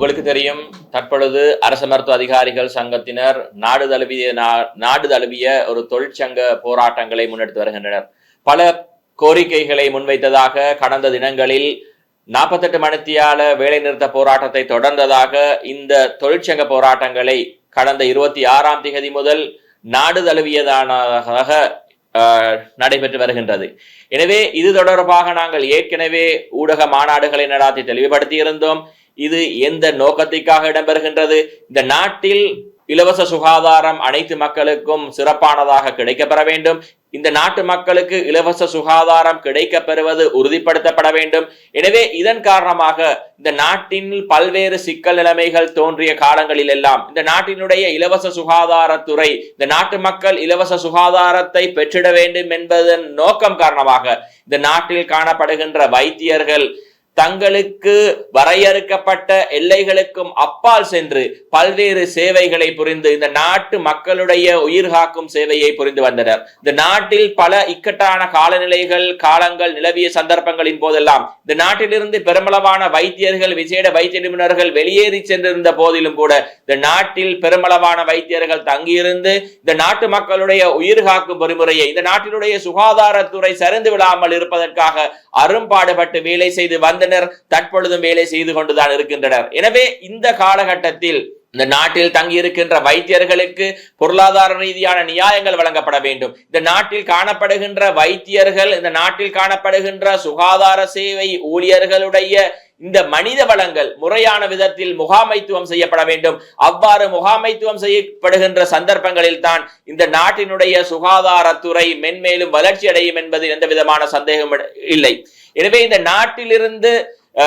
உங்களுக்கு தெரியும் தற்பொழுது அரசு மருத்துவ அதிகாரிகள் சங்கத்தினர் நாடு தழுவிய நா- நாடு தழுவிய ஒரு தொழிற்சங்க போராட்டங்களை முன்னெடுத்து வருகின்றனர். பல கோரிக்கைகளை முன்வைத்ததாக கடந்த தினங்களில் நாற்பத்தெட்டு மணித்தியால வேலைநிறுத்த போராட்டத்தை தொடர்ந்ததாக இந்த தொழிற்சங்க போராட்டங்களை கடந்த இருபத்தி ஆறாம் திகதி முதல் நாடு தழுவியதானதாக நடைபெற்று வருகின்றது. எனவே இது தொடர்பாக நாங்கள் ஏற்கனவே ஊடக மாநாடுகளை நடாத்தி தெளிவுபடுத்தி இருந்தோம் இது எந்த நோக்கத்திற்காக இடம்பெறுகின்றது? இந்த நாட்டில் இலவச சுகாதாரம் அனைத்து மக்களுக்கும் சிறப்பானதாக கிடைக்கப்பெற வேண்டும். இந்த நாட்டு மக்களுக்கு இலவச சுகாதாரம் கிடைக்கப் பெறுவது உறுதிப்படுத்தப்பட வேண்டும். எனவே இதன் காரணமாக இந்த நாட்டின் பல்வேறு சிக்கல் நிலைமைகள் தோன்றிய காலங்களில் எல்லாம் இந்த நாட்டினுடைய இலவச சுகாதாரத்துறை இந்த நாட்டு மக்கள் இலவச சுகாதாரத்தை பெற்றிட வேண்டும் என்பதன் நோக்கம் காரணமாக இந்த நாட்டில் காணப்படுகின்ற வைத்தியர்கள் தங்களுக்கு வரையறுக்கப்பட்ட எல்லைகளுக்கும் அப்பால் சென்று பல்வேறு சேவைகளை புரிந்து இந்த நாட்டு மக்களுடைய உயிர் காக்கும் சேவையை புரிந்து வந்தனர். இந்த நாட்டில் பல இக்கட்டான காலநிலைகள் காலங்கள் நிலவிய சந்தர்ப்பங்களின் போதெல்லாம் இந்த நாட்டிலிருந்து பெருமளவான வைத்தியர்கள் விசேட வைத்திய நிபுணர்கள் வெளியேறி சென்றிருந்த போதிலும் கூட இந்த நாட்டில் பெருமளவான வைத்தியர்கள் தங்கியிருந்து இந்த நாட்டு மக்களுடைய உயிர் காக்கும் பொறிமுறையை இந்த நாட்டினுடைய சுகாதாரத்துறை சரிந்து விடாமல் இருப்பதற்காக அரும்பாடுபட்டு வேலை செய்து வந்தனர் தற்பொழுதும் வேலை செய்து கொண்டுதான் இருக்கின்றனர். எனவே இந்த காலகட்டத்தில் இந்த நாட்டில் தங்கியிருக்கின்ற வைத்தியர்களுக்கு பொருளாதார ரீதியான நியாயங்கள் வழங்கப்பட வேண்டும். இந்த நாட்டில் காணப்படுகின்ற வைத்தியர்கள் இந்த நாட்டில் காணப்படுகின்ற சுகாதார சேவை ஊழியர்களுடைய இந்த மனித வளங்கள் முறையான விதத்தில் முகாமைத்துவம் செய்யப்பட வேண்டும். அவ்வாறு முகாமைத்துவம் செய்யப்படுகின்ற சந்தர்ப்பங்களில் தான் இந்த நாட்டினுடைய சுகாதாரத்துறை மென்மேலும் வளர்ச்சி அடையும் என்பதில் எந்த விதமான சந்தேகம் இல்லை. எனவே இந்த நாட்டிலிருந்து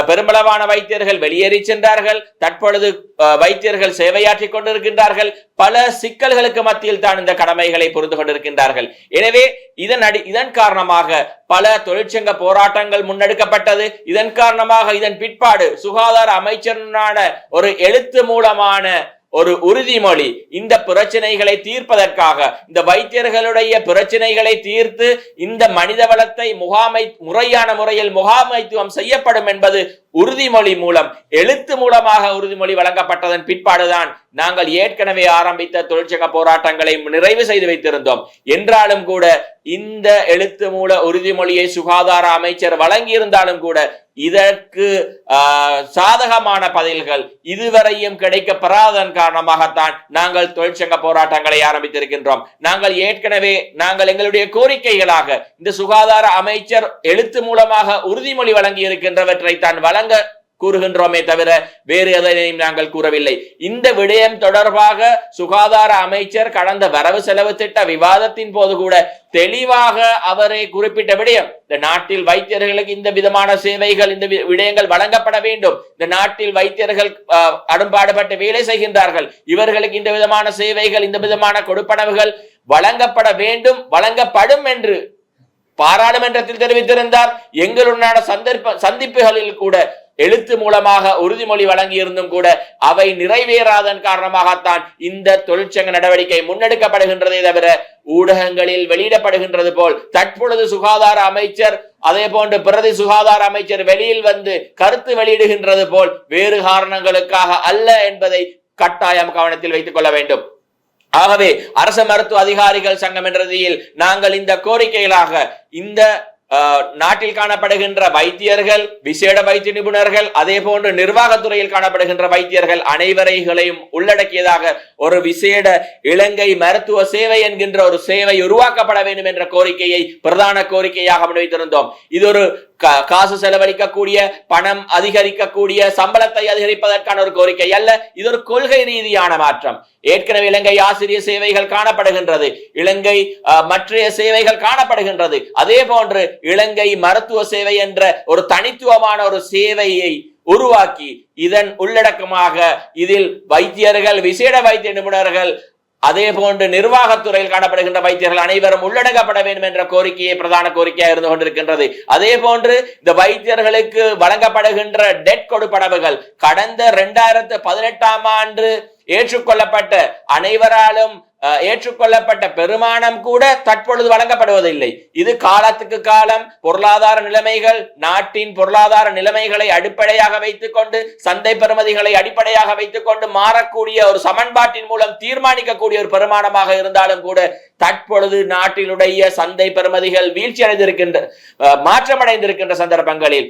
பெருமளவான வைத்தியர்கள் வெளியேறி சென்றார்கள். தற்பொழுது வைத்தியர்கள் சேவையாற்றி கொண்டிருக்கின்றார்கள். பல சிக்கல்களுக்கு மத்தியில் தான் இந்த கடமைகளை புரிந்து கொண்டிருக்கின்றார்கள். எனவே இதன் அடி இதன் காரணமாக பல தொழிற்சங்க போராட்டங்கள் முன்னெடுக்கப்பட்டது. இதன் காரணமாக இதன் பிற்பாடு சுகாதார அமைச்சரான ஒரு எழுத்து மூலமான ஒரு உறுதிமொழி. இந்த பிரச்சனைகளை தீர்ப்பதற்காக இந்த வைத்தியர்களுடைய பிரச்சனைகளை தீர்த்து இந்த மனித வளத்தை முகாமை முறையான முறையில் முகாமைத்துவம் செய்யப்படும் என்பது உறுதிமொழி மூலம் எழுத்து மூலமாக உறுதிமொழி வழங்கப்பட்டதன் பிற்பாடுதான் நாங்கள் ஏற்கனவே ஆரம்பித்த தொழிற்சங்க போராட்டங்களை நிறைவு செய்து வைத்திருந்தோம். என்றாலும் கூட இந்த எழுத்து மூல உறுதிமொழியை சுகாதார அமைச்சர் வழங்கியிருந்தாலும் கூட இதற்கு ஆஹ், சாதகமான பதில்கள் இதுவரையும் கிடைக்கப்பெறாததன் காரணமாகத்தான் நாங்கள் தொழிற்சங்க போராட்டங்களை ஆரம்பித்திருக்கின்றோம். நாங்கள் ஏற்கனவே நாங்கள் எங்களுடைய கோரிக்கைகளாக இந்த சுகாதார அமைச்சர் எழுத்து மூலமாக உறுதிமொழி வழங்கி இருக்கின்றவற்றை தான் வழங்க வழங்க கூறுகின்றோமே தவிர வேறு எதனையும் நாங்கள் கூறவில்லை. இந்த விடயம் தொடர்பாக சுகாதார அமைச்சர் கடந்த வரவு செலவு திட்ட விவாதத்தின் போது கூட தெளிவாக அவரை குறிப்பிட்ட விடயம். இந்த நாட்டில் வைத்தியர்களுக்கு இந்த விதமான சேவைகள் இந்த விடயங்கள் வழங்கப்பட வேண்டும். இந்த நாட்டில் வைத்தியர்கள் ஆஹ், வேலை செய்கின்றார்கள். இவர்களுக்கு இந்த விதமான சேவைகள் இந்த விதமான கொடுப்பனவுகள் வழங்கப்பட வேண்டும் வழங்கப்படும் என்று பாராளுமன்றத்தில் தெரிவித்திருந்தார். எங்களுடனான சந்தர்ப்ப சந்திப்புகளில் கூட எழுத்து மூலமாக உறுதிமொழி வழங்கியிருந்தும் கூட அவை நிறைவேறாதன் காரணமாகத்தான் இந்த தொழிற்சங்க நடவடிக்கை முன்னெடுக்கப்படுகின்றதே தவிர ஊடகங்களில் வெளியிடப்படுகின்றது போல் தற்பொழுது சுகாதார அமைச்சர் அதே போன்று பிரதி சுகாதார அமைச்சர் வெளியில் வந்து கருத்து வெளியிடுகின்றது போல் வேறு காரணங்களுக்காக அல்ல என்பதை கட்டாயம் கவனத்தில் வைத்துக் கொள்ள வேண்டும். ஆகவே அரச மருத்துவ அதிகாரிகள் சங்கம் என்ற நாங்கள் இந்த கோரிக்கைகளாக இந்த நாட்டில் காணப்படுகின்ற வைத்தியர்கள் விசேட வைத்திய நிபுணர்கள் அதே போன்று நிர்வாகத்துறையில் காணப்படுகின்ற வைத்தியர்கள் அனைவரைகளையும் உள்ளடக்கியதாக ஒரு விசேட இலங்கை மருத்துவ சேவை என்கின்ற ஒரு சேவை உருவாக்கப்பட வேண்டும் என்ற கோரிக்கையை பிரதான கோரிக்கையாக முன்வைத்திருந்தோம். இது ஒரு கா- காசு செலவழிக்கக்கூடிய பணம் அதிகரிக்கக்கூடிய சம்பளத்தை அதிகரிப்பதற்கான ஒரு கோரிக்கை அல்ல. இது ஒரு கொள்கை ரீதியான மாற்றம். ஏற்கனவே இலங்கை ஆசிரியர் சேவைகள் காணப்படுகின்றது. இலங்கை அஹ், மற்றைய சேவைகள் காணப்படுகின்றது. அதே போன்று இலங்கை மருத்துவ சேவை என்ற ஒரு தனித்துவமான ஒரு சேவையை உருவாக்கி இதன் உள்ளடக்கமாக இதில் வைத்தியர்கள் விசேட வைத்திய நிபுணர்கள் அதே போன்று நிர்வாகத்துறையில் காணப்படுகின்ற வைத்தியர்கள் அனைவரும் உள்ளடக்கப்பட வேண்டும் என்ற கோரிக்கையை பிரதான கோரிக்கையாக இருந்து கொண்டிருக்கின்றது. அதே போன்று இந்த வைத்தியர்களுக்கு வழங்கப்படுகின்ற டெட் கொடுப்படவுகள் கடந்த இரண்டாயிரத்து பதினெட்டாம் ஆண்டு ஏற்றுக்கொள்ளப்பட்ட அனைவராலும் ஏற்றுக்கொள்ளப்பட்ட பெருமானம் கூட தற்பொழுது வழங்கப்படுவதில்லை. இது காலத்துக்கு காலம் பொருளாதார நிலைமைகள் நாட்டின் பொருளாதார நிலைமைகளை அடிப்படையாக வைத்துக் கொண்டு சந்தை பெறுமதிகளை அடிப்படையாக வைத்துக் கொண்டு மாறக்கூடிய ஒரு சமன்பாட்டின் மூலம் தீர்மானிக்கக்கூடிய ஒரு பெருமானமாக இருந்தாலும் கூட தற்பொழுது நாட்டினுடைய சந்தை பெறுமதிகள் வீழ்ச்சி அடைந்திருக்கின்ற மாற்றமடைந்திருக்கின்ற சந்தர்ப்பங்களில்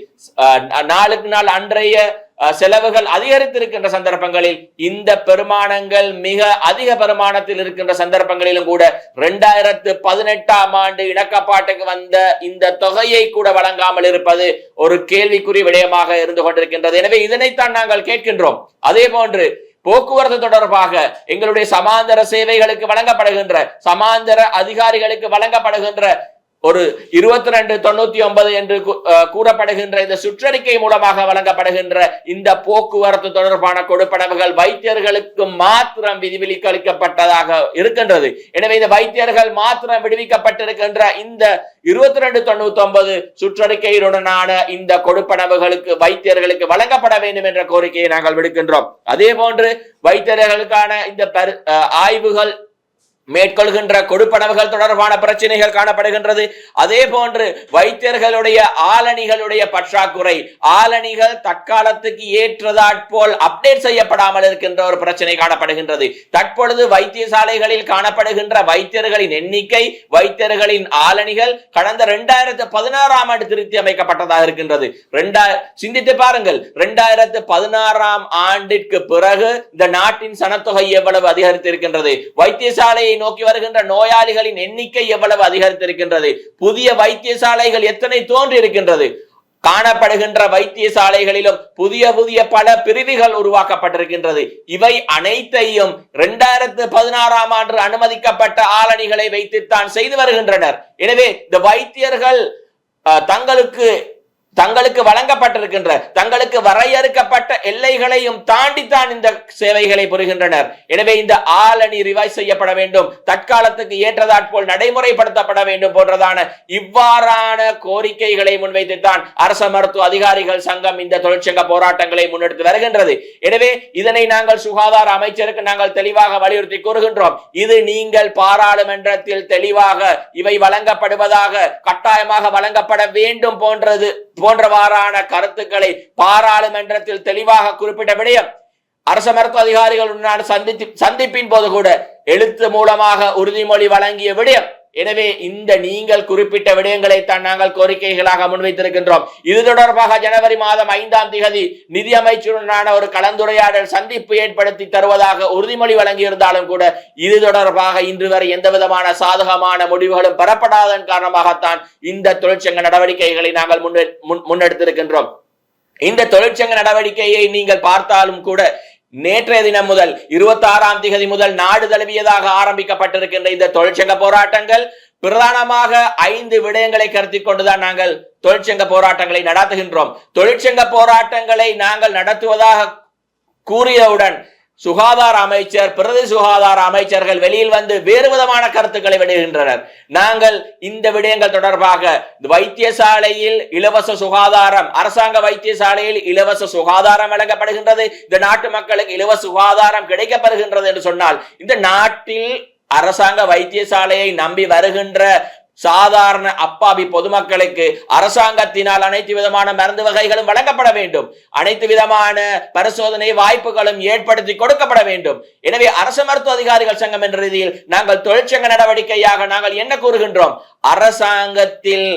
நாளுக்கு நாள் அன்றைய செலவுகள் அதிகரித்திருக்கின்ற சந்தர்ப்பங்களில் இந்த பெருமானங்கள் மிக அதிக பெருமானத்தில் இருக்கின்ற சந்தர்ப்பங்களிலும் கூட இரண்டாயிரத்து பதினெட்டாம் ஆண்டு இணக்கப்பாட்டுக்கு வந்த இந்த தொகையை கூட வழங்காமல் இருப்பது ஒரு கேள்விக்குறி விடயமாக இருந்து கொண்டிருக்கின்றது. எனவே இதனைத்தான் நாங்கள் கேட்கின்றோம். அதே போன்று போக்குவரத்து தொடர்பாக எங்களுடைய சமாந்தர சேவைகளுக்கு வழங்கப்படுகின்ற சமாந்தர அதிகாரிகளுக்கு வழங்கப்படுகின்ற ஒரு இருபத்தி ரெண்டு தொண்ணூத்தி ஒன்பது என்று கூறப்படுகின்ற இந்த சுற்றறிக்கை மூலமாக வழங்கப்படுகின்ற இந்த போக்குவரத்து தொடர்பான கொடுப்பனவுகள் வைத்தியர்களுக்கு மாத்திரம் விதிவிலக்களிக்கப்பட்டதாக இருக்கின்றது எனவே இந்த வைத்தியர்கள் மாத்திரம் விடுவிக்கப்பட்டிருக்கின்ற இந்த இருபத்தி ரெண்டு தொண்ணூத்தி ஒன்பது சுற்றறிக்கையுடனான இந்த கொடுப்பனவுகளுக்கு வைத்தியர்களுக்கு வழங்கப்பட வேண்டும் என்ற கோரிக்கையை நாங்கள் விடுக்கின்றோம் அதே போன்று வைத்தியர்களுக்கான இந்த அஹ் ஆய்வுகள் மேற்கொள்கின்ற கொடுப்பனவுகள் தொடர்பான பிரச்சனைகள் காணப்படுகின்றது. அதே போன்று வைத்தியர்களுடைய ஆலணிகளுடைய பற்றாக்குறை ஆலணிகள் தற்காலத்துக்கு ஏற்றதாற்போல் அப்டேட் செய்யப்படாமல் இருக்கின்ற ஒரு பிரச்சனை காணப்படுகின்றது. தற்பொழுது வைத்தியசாலைகளில் காணப்படுகின்ற வைத்தியர்களின் எண்ணிக்கை வைத்தியர்களின் ஆலணிகள் கடந்த இரண்டாயிரத்து பதினாறாம் ஆண்டு திருத்தி அமைக்கப்பட்டதாக இருக்கின்றது. ரெண்டா சிந்தித்து பாருங்கள். இரண்டாயிரத்து பதினாறாம் ஆண்டிற்கு பிறகு இந்த நாட்டின் சனத்தொகை எவ்வளவு அதிகரித்திருக்கின்றது? வைத்தியசாலையை நோக்கி வருகின்ற நோயாளிகளின் எண்ணிக்கை எவ்வளவு அதிகரித்திருக்கின்றது? புதிய வைத்தியசாலைகள் எத்தனை தோன்றி இருக்கின்றது காணப்படுகின்ற வைத்தியசாலைகளிலும் புதிய புதிய பல பிரிவுகள் உருவாக்கப்பட்டிருக்கின்றது. இவை அனைத்தையும் இரண்டாயிரத்து பதினாறாம் ஆண்டு அனுமதிக்கப்பட்ட ஆளணிகளை வைத்துத்தான் செய்து வருகின்றனர். எனவே இந்த வைத்தியர்கள் தங்களுக்கு தங்களுக்கு வழங்கப்பட்டிருக்கின்ற தங்களுக்கு வரையறுக்கப்பட்ட எல்லைகளையும் தாண்டித்தான் இந்த சேவைகளை புரிகின்றனர். எனவே இந்த ஆலணி ரிவைஸ் செய்யப்பட வேண்டும். தற்காலத்துக்கு ஏற்றதாற்போல் நடைமுறைப்படுத்தப்பட வேண்டும் போன்றதான இவ்வாறான கோரிக்கைகளை முன்வைத்துத்தான் அரச மருத்துவ அதிகாரிகள் சங்கம் இந்த தொழிற்சங்க போராட்டங்களை முன்னெடுத்து வருகின்றது. எனவே இதனை நாங்கள் சுகாதார அமைச்சருக்கு நாங்கள் தெளிவாக வலியுறுத்தி கூறுகின்றோம். இது நீங்கள் பாராளுமன்றத்தில் தெளிவாக இவை வழங்கப்படுவதாக கட்டாயமாக வழங்கப்பட வேண்டும் போன்றது போன்றவாறான கருத்துக்களை பாராளுமன்றத்தில் தெளிவாக குறிப்பிட்ட விடயம் அரச மருத்துவ அதிகாரிகளுடன் சந்தித்து சந்திப்பின் போது கூட எழுத்து மூலமாக உறுதிமொழி வழங்கிய விடயம். எனவே இந்த நீங்கள் குறிப்பிட்ட விடயங்களை தான் நாங்கள் கோரிக்கைகளாக முன்வைத்திருக்கின்றோம். இது தொடர்பாக ஜனவரி மாதம் ஐந்தாம் திகதி நிதி அமைச்சருடனான ஒரு கலந்துரையாடல் சந்திப்பு ஏற்படுத்தி தருவதாக உறுதிமொழி வழங்கியிருந்தாலும் கூட இது தொடர்பாக இன்று வரை எந்த விதமான சாதகமான முடிவுகளும் பெறப்படாதன் காரணமாகத்தான் இந்த தொழிற்சங்க நடவடிக்கைகளை நாங்கள் முன்- முன்னெடுத்திருக்கின்றோம். இந்த தொழிற்சங்க நடவடிக்கையை நீங்கள் பார்த்தாலும் கூட நேற்றைய தினம் முதல் இருபத்தி ஆறாம் திகதி முதல் நாடு தழுவியதாக ஆரம்பிக்கப்பட்டிருக்கின்ற இந்த தொழிற்சங்க போராட்டங்கள் பிரதானமாக ஐந்து விடயங்களை கருத்தில் கொண்டுதான் நாங்கள் தொழிற்சங்க போராட்டங்களை நடத்துகின்றோம். தொழிற்சங்க போராட்டங்களை நாங்கள் நடத்துவதாக கூறியவுடன் சுகாதார அமைச்சர் பிரதி சுகாதார அமைச்சர்கள் வெளியில் வந்து வேறு விதமான கருத்துக்களை விடுகின்றனர் நாங்கள் இந்த விடயங்கள் தொடர்பாக வைத்தியசாலையில் இலவச சுகாதாரம் அரசாங்க வைத்தியசாலையில் இலவச சுகாதாரம் வழங்கப்படுகின்றது. இந்த நாட்டு மக்களுக்கு இலவச சுகாதாரம் கிடைக்கப்படுகின்றது என்று சொன்னால் இந்த நாட்டில் அரசாங்க வைத்தியசாலையை நம்பி வருகின்ற சாதாரண அப்பாவி பொதுமக்களுக்கு அரசாங்கத்தினால் அனைத்து விதமான மருந்து வகைகளும் வழங்கப்பட வேண்டும். அனைத்து விதமான பரிசோதனை வாய்ப்புகளும் ஏற்படுத்தி கொடுக்கப்பட வேண்டும். எனவே அரசு மருத்துவ அதிகாரிகள் சங்கம் என்ற ரீதியில் நாங்கள் தொழிற்சங்க நடவடிக்கையாக நாங்கள் என்ன கூறுகின்றோம்? அரசாங்கத்தில்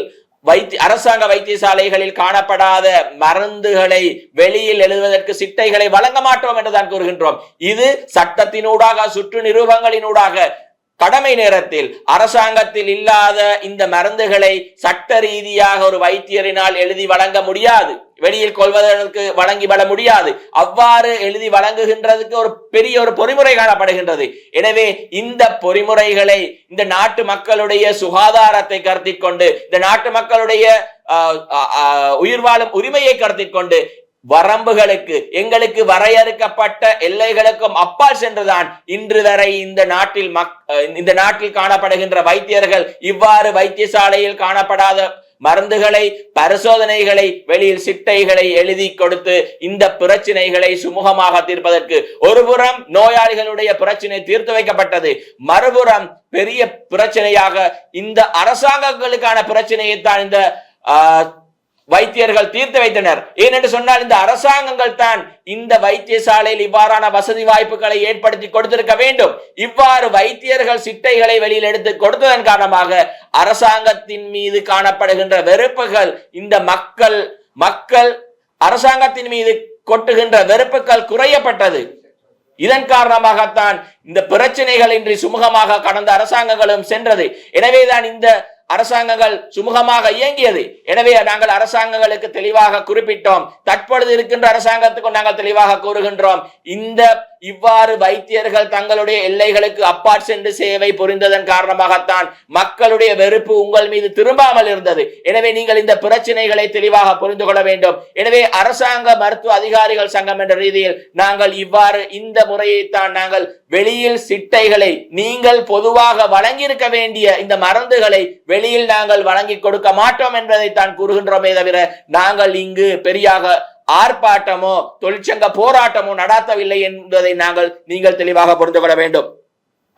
வைத்திய அரசாங்க வைத்தியசாலைகளில் காணப்படாத மருந்துகளை வெளியில் எழுதுவதற்கு சிட்டைகளை வழங்க மாட்டோம் என்றுதான் கூறுகின்றோம். இது சட்டத்தினூடாக சுற்று நிரூபங்களினூடாக கடமை நேரத்தில் அரசாங்கத்தில் இல்லாத இந்த மருந்துகளை சட்ட ரீதியாக ஒரு வைத்தியரினால் எழுதி வழங்க முடியாது. வெளியில் கொள்வதற்கு வழங்கி வர முடியாது. அவ்வாறு எழுதி வழங்குகின்றதுக்கு ஒரு பெரிய ஒரு பொறிமுறை காணப்படுகின்றது. எனவே இந்த பொறிமுறைகளை இந்த நாட்டு மக்களுடைய சுகாதாரத்தை கருத்தில் கொண்டு இந்த நாட்டு மக்களுடைய உயிர் வாழும் உரிமையை கருத்தில் கொண்டு வரம்புகளுக்கு எங்களுக்கு வரையறுக்கப்பட்ட எல்லைகளுக்கும் அப்பால் சென்றுதான் இன்று வரை இந்த நாட்டில் மக் அஹ் இந்த நாட்டில் காணப்படுகின்ற வைத்தியர்கள் இவ்வாறு வைத்தியசாலையில் காணப்படாத மருந்துகளை பரிசோதனைகளை வெளியில் சிட்டைகளை எழுதி கொடுத்து இந்த பிரச்சனைகளை சுமூகமாக தீர்ப்பதற்கு ஒருபுறம் நோயாளிகளுடைய பிரச்சனை தீர்த்து வைக்கப்பட்டது மறுபுறம் பெரிய பிரச்சனையாக இந்த அரசாங்கங்களுக்கான பிரச்சனையை தான் இந்த ஆஹ், வைத்தியர்கள் தீர்த்து வைத்தனர். ஏனென்று சொன்னால் இந்த அரசாங்கங்கள் தான் இந்த வைத்தியசாலையில் இவ்வாறான வசதி வாய்ப்புகளை ஏற்படுத்தி கொடுத்திருக்க வேண்டும். இவ்வாறு வைத்தியர்கள் சிட்டைகளை வெளியில் எடுத்து கொடுத்ததன் காரணமாக அரசாங்கத்தின் மீது காணப்படுகின்ற வெறுப்புகள் இந்த மக்கள் மக்கள் அரசாங்கத்தின் மீது கொட்டுகின்ற வெறுப்புகள் குறையப்பட்டது. இதன் காரணமாகத்தான் இந்த பிரச்சனைகள் இன்றி சுமூகமாக கடந்த அரசாங்கங்களும் சென்றது. எனவேதான் இந்த அரசாங்கங்கள் சுமூகமாக இயங்கியது. எனவே நாங்கள் அரசாங்கங்களுக்கு தெளிவாக குறிப்பிட்டோம். தற்பொழுது இருக்கின்ற அரசாங்கத்துக்கும் நாங்கள் தெளிவாக கூறுகின்றோம். இந்த இவ்வாறு வைத்தியர்கள் தங்களுடைய எல்லைகளுக்கு அப்பாற் சென்று சேவை புரிந்ததன் காரணமாகத்தான் மக்களுடைய வெறுப்பு உங்கள் மீது திரும்பாமல் இருந்தது. எனவே நீங்கள் இந்த பிரச்சனைகளை தெளிவாக புரிந்து கொள்ள வேண்டும். எனவே அரசாங்க மருத்துவ அதிகாரிகள் சங்கம் என்ற ரீதியில் நாங்கள் இவ்வாறு இந்த முறையைத்தான் நாங்கள் வெளியில் சிட்டைகளை நீங்கள் பொதுவாக வழங்கியிருக்க வேண்டிய இந்த மருந்துகளை வெளியில் நாங்கள் வழங்கி கொடுக்க மாட்டோம் என்பதை தான் கூறுகின்றோமே தவிர நாங்கள் இங்கு பெரியாக ஆர்ப்பாட்டமோ தொழிற்சங்க போராட்டமோ நடாத்தவில்லை என்பதை நாங்கள் நீங்கள் தெளிவாக புரிந்து கொள்ள வேண்டும்.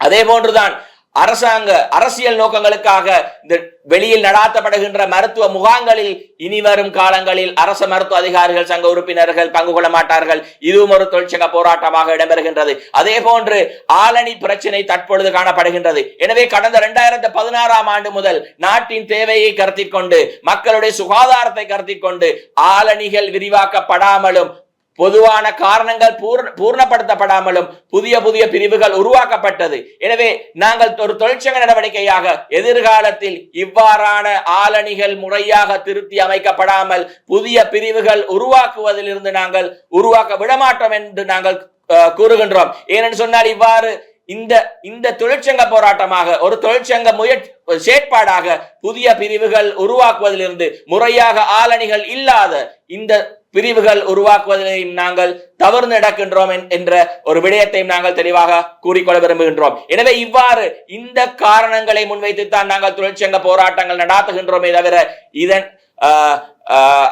அதே போன்றுதான் அரசாங்க அரசியல் நோக்கங்களுக்காக இந்த வெளியில் நடாத்தப்படுகின்ற மருத்துவ முகாம்களில் இனி வரும் காலங்களில் அரச மருத்துவ அதிகாரிகள் சங்க உறுப்பினர்கள் பங்கு கொள்ள மாட்டார்கள். இதுவும் ஒரு தொழிற்சங்க போராட்டமாக இடம்பெறுகின்றது. அதே போன்று ஆலணி பிரச்சனை தற்பொழுது காணப்படுகின்றது. எனவே கடந்த இரண்டாயிரத்தி பதினாறாம் ஆண்டு முதல் நாட்டின் தேவையை கருத்தில் கொண்டு மக்களுடைய சுகாதாரத்தை கருத்தில் கொண்டு ஆலணிகள் விரிவாக்கப்படாமலும் பொதுவான காரணங்கள் பூர்ண பூர்ணப்படுத்தப்படாமலும் புதிய புதிய பிரிவுகள் உருவாக்கப்பட்டது. எனவே நாங்கள் ஒரு தொழிற்சங்க நடவடிக்கையாக எதிர்காலத்தில் இவ்வாறான ஆளணிகள் முறையாக திருத்தி அமைக்கப்படாமல் புதிய பிரிவுகள் உருவாக்குவதிலிருந்து நாங்கள் உருவாக்க விடமாட்டோம் என்று நாங்கள் அஹ், கூறுகின்றோம். ஏனென்று சொன்னால் இவ்வாறு இந்த இந்த தொழிற்சங்க போராட்டமாக ஒரு தொழிற்சங்க முயற்சி செயற்பாடாக புதிய பிரிவுகள் உருவாக்குவதிலிருந்து முறையாக ஆளணிகள் இல்லாத இந்த பிரிவுகள் உருவாக்குவதையும் நாங்கள் தவறு நடக்கின்றோம் என்ற ஒரு விடயத்தையும் நாங்கள் தெளிவாக கூறிக்கொள்ள விரும்புகின்றோம். எனவே இவ்வாறு இந்த காரணங்களை முன்வைத்துத்தான் நாங்கள் தொழிற்சங்க போராட்டங்கள் நடாத்துகின்றோமே தவிர இதன் ஆஹ்,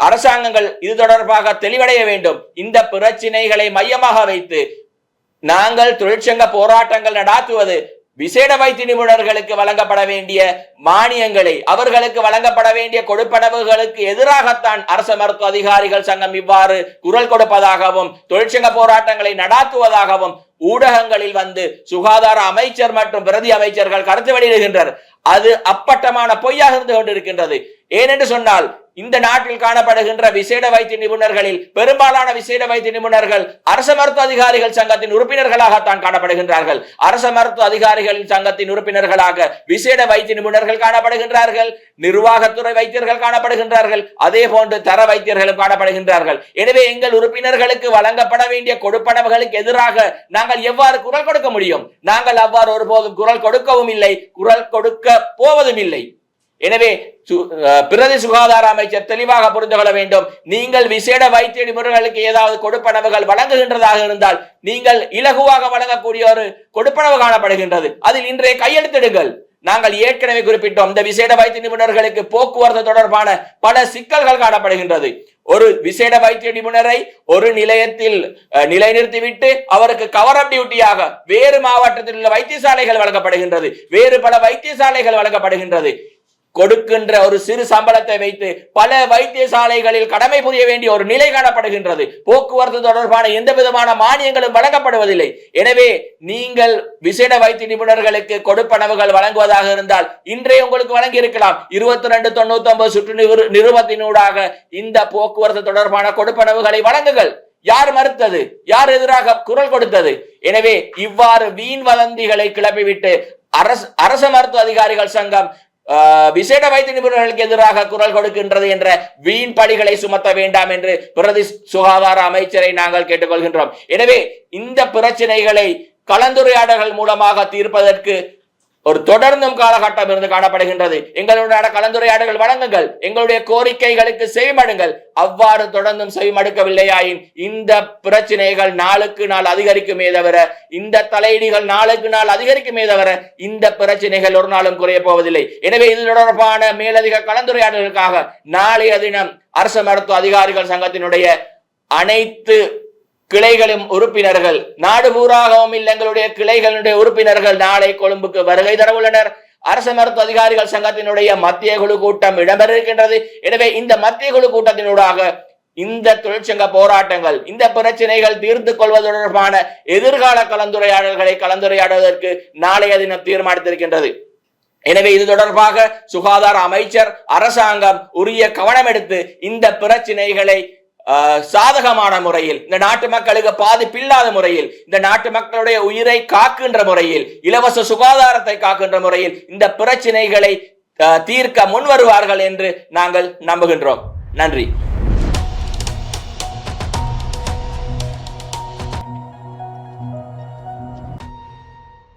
அரசாங்கங்கள் இது தொடர்பாக தெளிவடைய வேண்டும். இந்த பிரச்சினைகளை மையமாக வைத்து நாங்கள் தொழிற்சங்க போராட்டங்கள் நடாத்துவது விசேட வைத்திய நிபுணர்களுக்கு வழங்கப்பட வேண்டிய மானியங்களை அவர்களுக்கு வழங்கப்பட வேண்டிய கொடுப்பனவுகளுக்கு எதிராகத்தான் அரச மருத்துவ அதிகாரிகள் சங்கம் இவ்வாறு குரல் கொடுப்பதாகவும் தொழிற்சங்க போராட்டங்களை நடாத்துவதாகவும் ஊடகங்களில் வந்து சுகாதார அமைச்சர் மற்றும் பிரதி அமைச்சர்கள் கருத்து வெளியிடுகின்றனர். அது அப்பட்டமான பொய்யாக இருந்து கொண்டிருக்கின்றது. ஏனென்று சொன்னால் இந்த நாட்டில் காணப்படுகின்ற விசேட வைத்திய நிபுணர்களில் பெரும்பாலான விசேட வைத்திய நிபுணர்கள் அரச மருத்துவ அதிகாரிகள் சங்கத்தின் உறுப்பினர்களாகத்தான் காணப்படுகின்றார்கள். அரச மருத்துவ அதிகாரிகளின் சங்கத்தின் உறுப்பினர்களாக விசேட வைத்திய நிபுணர்கள் காணப்படுகின்றார்கள். நிர்வாகத்துறை வைத்தியர்கள் காணப்படுகின்றார்கள். அதே போன்று தர வைத்தியர்களும் காணப்படுகின்றார்கள். எனவே எங்கள் உறுப்பினர்களுக்கு வழங்கப்பட வேண்டிய கொடுப்பனவுகளுக்கு எதிராக நாங்கள் எவ்வாறு குரல் கொடுக்க முடியும்? நாங்கள் அவ்வாறு ஒருபோதும் குரல் கொடுக்கவும் இல்லை. குரல் கொடுக்க போவதும் இல்லை. எனவே பிரதி சுகாதார அமைச்சர் தெளிவாக புரிந்து கொள்ள வேண்டும். நீங்கள் விசேட வைத்திய நிபுணர்களுக்கு ஏதாவது கொடுப்பனவுகள் வழங்குகின்றதாக இருந்தால் நீங்கள் இலகுவாக வழங்கக்கூடிய ஒரு கொடுப்பனவு காணப்படுகின்றது. அதில் இன்றைய கையெழுத்திடுங்கள். நாங்கள் ஏற்கனவே குறிப்பிட்டோம் இந்த விசேட வைத்திய நிபுணர்களுக்கு போக்குவரத்து தொடர்பான பல சிக்கல்கள் காணப்படுகின்றது. ஒரு விசேட வைத்திய நிபுணரை ஒரு நிலையத்தில் அஹ், நிலைநிறுத்திவிட்டு அவருக்கு கவர் அப் டியூட்டியாக வேறு மாவட்டத்தில் உள்ள வைத்தியசாலைகள் வழங்கப்படுகின்றது. வேறு பல வைத்தியசாலைகள் வழங்கப்படுகின்றது. கொடுக்கின்ற ஒரு சிறு சம்பளத்தை வைத்து பல வைத்தியசாலைகளில் கடமை புரிய வேண்டிய ஒரு நிலை காணப்படுகின்றது. போக்குவரத்து தொடர்பான எந்த விதமான மானியங்களும் வழங்கப்படுவதில்லை. எனவே நீங்கள் விசேட வைத்திய நிபுணர்களுக்கு கொடுப்பனவுகள் வழங்குவதாக இருந்தால் இன்றைய உங்களுக்கு வழங்கி இருக்கலாம் இருபத்தி ரெண்டு தொண்ணூத்தி ஒன்பது சுற்று நிறுவத்தினூடாக இந்த போக்குவரத்து தொடர்பான கொடுப்பனவுகளை வழங்குங்கள். யார் மறுத்தது? யார் எதிராக குரல் கொடுத்தது? எனவே இவ்வாறு வீண் வதந்திகளை கிளப்பிவிட்டு அரசு அரச மருத்துவ அதிகாரிகள் சங்கம் விசேட வைத்திய நிபுணர்களுக்கு எதிராக குரல் கொடுக்கின்றது என்ற வீண் படிகளை சுமத்த வேண்டாம் என்று பிரதி சுகாதார அமைச்சரை நாங்கள் கேட்டுக்கொள்கின்றோம். எனவே இந்த பிரச்சனைகளை கலந்துரையாடல்கள் மூலமாக தீர்ப்பதற்கு ஒரு தொடர்ந்தும் காலகட்டம் இருந்து காணப்படுகின்றது. எங்களுடைய கலந்துரையாடல்கள் வழங்குங்கள். எங்களுடைய கோரிக்கைகளுக்கு செய்மடுங்கள் அவ்வாறு தொடர்ந்தும் செய்மடுக்கவில்லையாயின் இந்த பிரச்சனைகள் நாளுக்கு நாள் அதிகரிக்குமே தவிர இந்த தலையீடுகள் நாளுக்கு நாள் அதிகரிக்குமே தவிர இந்த பிரச்சனைகள் ஒரு நாளும் குறைய போவதில்லை. எனவே இது தொடர்பான மேலதிக கலந்துரையாடல்களுக்காக நாளைய தினம் அரசு மருத்துவ அதிகாரிகள் சங்கத்தினுடைய அனைத்து கிளைகளும் உறுப்பினர்கள். நாடு பூராகவும் இல்லங்களுடைய கிளைகளுடைய உறுப்பினர்கள். நாளை கொழும்புக்கு வருகை தர உள்ளனர். அரசு மருத்துவ அதிகாரிகள் சங்கத்தினுடைய மத்திய குழு கூட்டம் இடம்பெற இருக்கின்றது எனவே இந்த மத்திய குழு கூட்டத்தினூடாக இந்த தொழிற்சங்க போராட்டங்கள் இந்த பிரச்சனைகள் தீர்த்து கொள்வது தொடர்பான எதிர்கால கலந்துரையாடல்களை கலந்துரையாடுவதற்கு நாளைய தினம் தீர்மானித்திருக்கின்றது. எனவே இது தொடர்பாக சுகாதார அமைச்சர் அரசாங்கம் உரிய கவனம் எடுத்து இந்த பிரச்சனைகளை சாதகமான முறையில் இந்த நாட்டு மக்களுக்கு பாதிப்பில்லாத முறையில் இந்த நாட்டு மக்களுடைய உயிரை காக்கின்ற முறையில் இலவச சுகாதாரத்தை காக்கின்ற முறையில் இந்த பிரச்சனைகளை தீர்க்க தீர்க்க முன்வருவார்கள் என்று நாங்கள் நம்புகின்றோம். நன்றி.